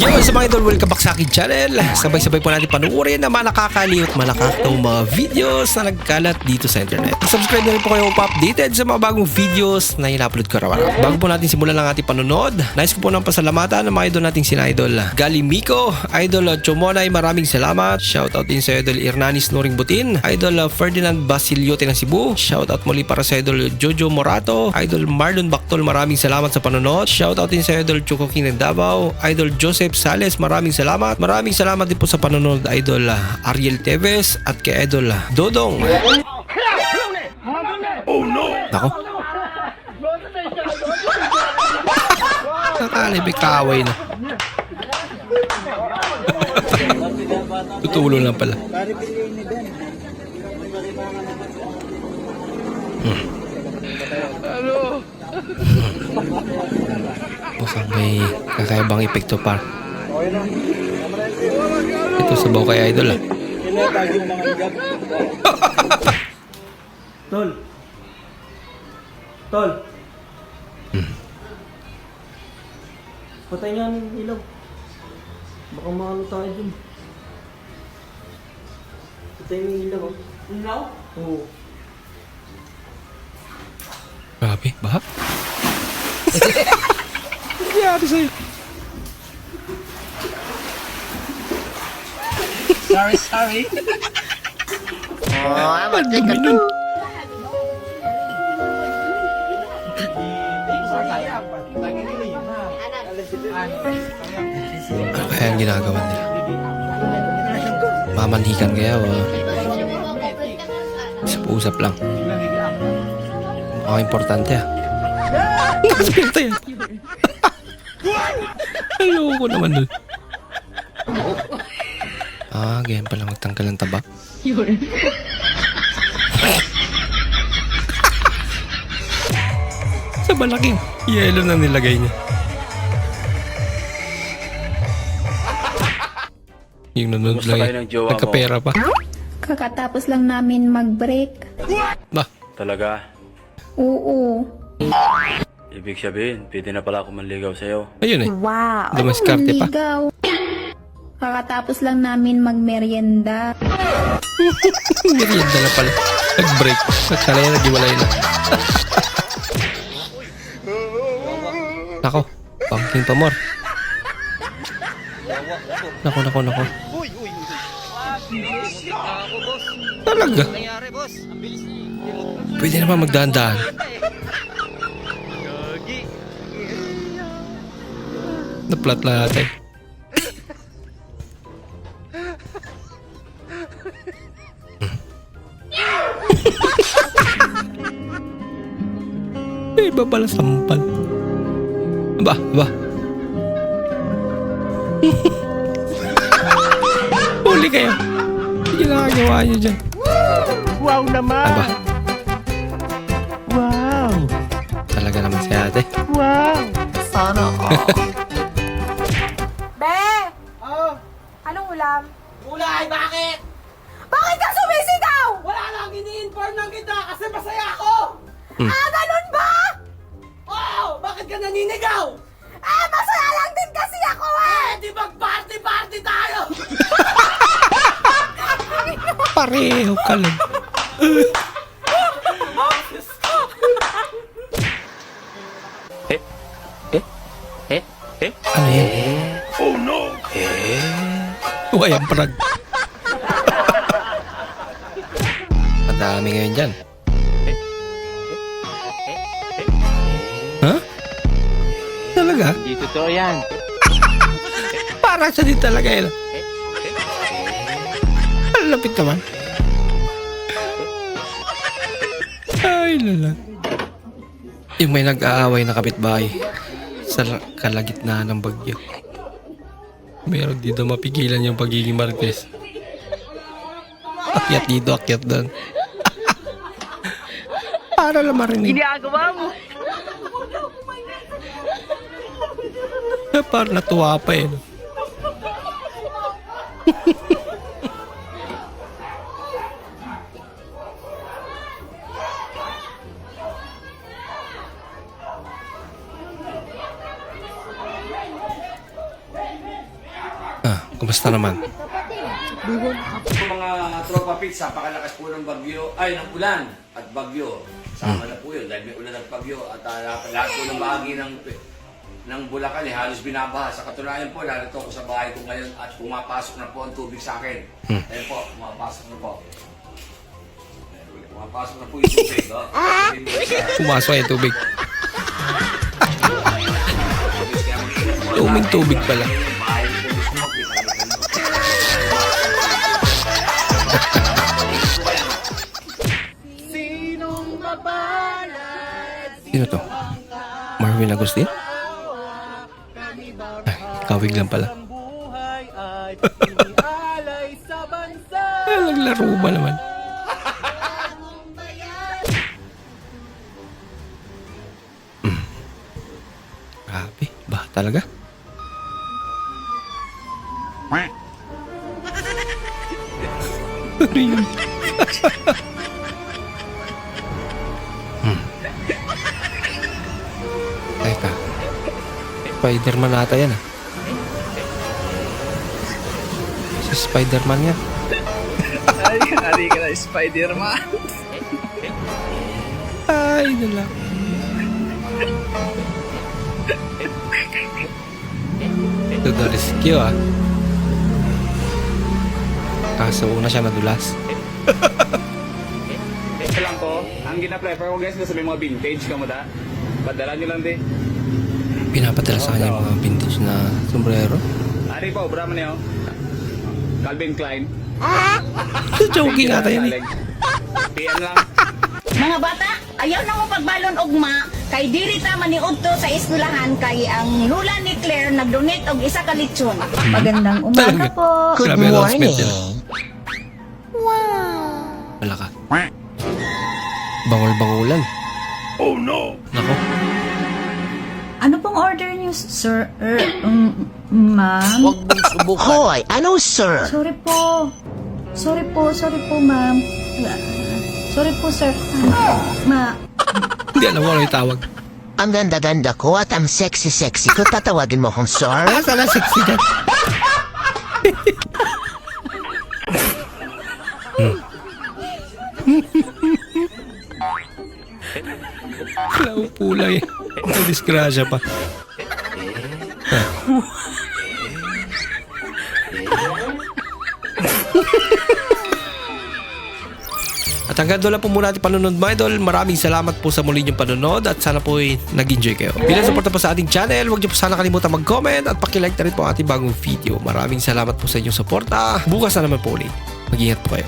Yo, sa mga idol, welcome back sa akin channel. Sabay-sabay po natin panuorin ang mga nakakaliw at malakakatawang mga videos na nagkalat dito sa internet. Subscribe na rin po kayo pa-updated sa mga bagong videos na ina-upload ko araw-araw. Bago po natin simulan ang ating panunod, nais ko po ng pasalamatan ng mga idol nating sina idol. Gali Miko, idol Chomonay, maraming salamat. Shoutout din sa idol Irnanis Nuring Butin, idol Ferdinand Basiliote ng Cebu. Shoutout muli para sa idol Jojo Morato, idol Marlon Bactol, maraming salamat sa panonood. Shoutout din sa idol Choco King ng Davao, idol Joseph Sales, maraming salamat. Maraming salamat din po sa panonood idol Ariel Teves at kay idol Dodong. Oh no! Nako. Nakalibig kaaway na. Tutulo lang pala. Mukhang may kakaibang epekto pa. Ito sabaw kay Idol ah. Tol. Tol. Patay nga ng ilaw. Baka maano tayo dun. Patay yung ilaw. oh. Ilaw? Oo. Grabe, baha. Ano nangyari sa'yo? Sorry, sorry. Ang dumi nun. Ano kaya ang ginagawa nila? Mamanhikan kaya o usap-usap lang? Mukhang importante ah. Nakasipirta yan. Ayoko naman nun. Ah, ganyan pala magtanggal ng taba. Sa malaking yelo na nilagay niya. Yung nanonood Kumusta lang kayo jowa mo? Nagkapera pa. Kakatapos lang namin mag-break. Ba, Talaga? Oo. Ibig sabihin, pwede na pala ako manligaw sa'yo. ayun eh. Wow. Dumaskarte pa. Nanligaw. Kakatapos lang namin magmerienda. Merienda na pala. Nag-break. Nagkalaya na, giwalay na. Nako, pumpkin pa more. Nako, nako, nako. Talaga? Pwede naman magdaan-daan. Naplat na natin. Iba pala sampal. Ba, ba. Huli kayo. Ginagawa niyo dyan? Wow naman! Aba, Wow! talaga naman si ate. Wow! Be! Oh? Anong ulam? Kulay, bakit? Bakit ka sumisigaw? Wala lang, ini-inform lang kita kasi masaya ako! Ah, ganun ba? Oo! Bakit ka naninigaw? Ah, masaya lang din kasi ako eh! Eh, di mag-party-party tayo! Pareho ka lang. Eh? Eh? Eh? Eh? Ano yan? Oh no! Eh? Huwag ang Madami ngayon dyan. Ha? Talaga? Hindi totoo yan. Para sa din talaga yun. Ang lapit naman. Ay, lala. Yung may nag-aaway na kapitbahay sa la- kalagitnaan ng bagyo. Meron dito mapigilan yung pagiging Marquez. Akyat dito, akyat doon. Para lang marinig. Ginagawa mo! Parang natuwa pa eh. no? Ah, kumusta naman? Mga tropa pits, napakalakas po ng bagyo, ay ng ulan at bagyo. Sama na po yun dahil may ulan at bagyo at uh, lahat po ng bahagi ng ng Bulacan eh, halos binabaha. Sa katunayan po, narito ako sa bahay ko ngayon at pumapasok na po ang tubig sa akin. Ayun po, pumapasok na po. Pumapasok na po yung tubig. Oh. Pumasok yung tubig. Tuming tubig pala. Sino to? Marvin Agustin? Ay, kawig lang pala. Naglaro ba naman? Mm. Grabe, ba talaga? Ano yun? Spider-Man ata yan ah. Si Spider-Man yan. Ay, hari ka na, Spider-Man. Ay, nala. To the rescue ah. Kaso una siya nadulas. Ito lang ko, ang gina-prefer ko guys na sa may mga vintage ka mo da. Padala nyo lang din. Pinapadala sa kanya yung mga vintage na sombrero. Ari pa, obra mo niyo. Calvin Klein. Joking ata yan eh. PM lang. Mga bata, ayaw na mo pagbalon ugma kay diri ta maniudto sa eskwelahan kay ang lula ni Claire nagdonate og isa ka lechon. Magandang umaga Talaga. po. Good morning. Wala ka. Bangol-bangulan. Oh no! Nako. Ano pong order niyo, sir? Er, um, ma'am? Hoy, ano sir? Sorry po. Sorry po, sorry po, ma'am. Sorry po, sir. Ma, Hindi alam mo ano yung tawag. Ang ganda-ganda ko at ang sexy-sexy ko. Tatawagin mo akong sir? Ah, sana sexy ka. Lang eh. Nadisgrasya pa. At hanggang doon lang po muna ating panunod mga idol. Maraming salamat po sa muli niyong panunod at sana po ay nag-enjoy kayo. Bilang suporta po sa ating channel, huwag niyo po sana kalimutan mag-comment at pakilike na rin po ang ating bagong video. Maraming salamat po sa inyong suporta. Bukas na naman po ulit. Mag-ingat po kayo.